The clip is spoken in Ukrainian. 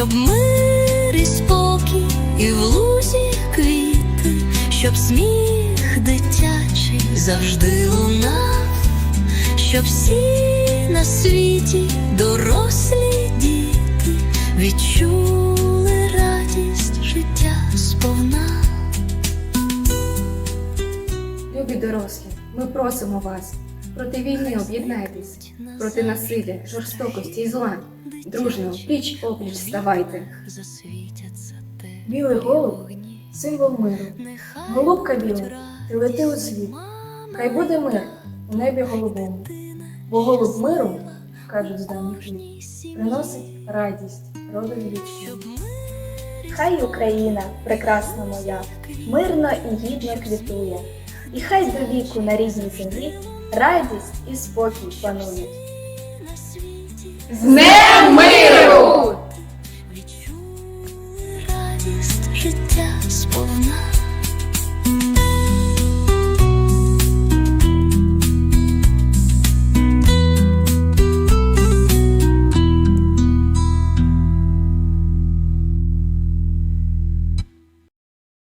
щоб мир і спокій, і в лузі квіти, щоб сміх дитячий завжди лунав щоб всі на світі дорослі діти відчули радість життя сповна. Любі дорослі, ми просимо вас проти війни об'єднайтесь, проти насилля, жорстокості і зла. Дружно, пліч опліч ставайте. Білий голуб символ миру. Голубка біла, ти лети у світ. Хай буде мир у небі голубому. Бо голуб миру, кажуть з давніх приносить радість родові людському. Хай Україна, прекрасна моя, мирно і гідно квітує, і хай до віку на рідній землі радість і спокій панують. З Днем!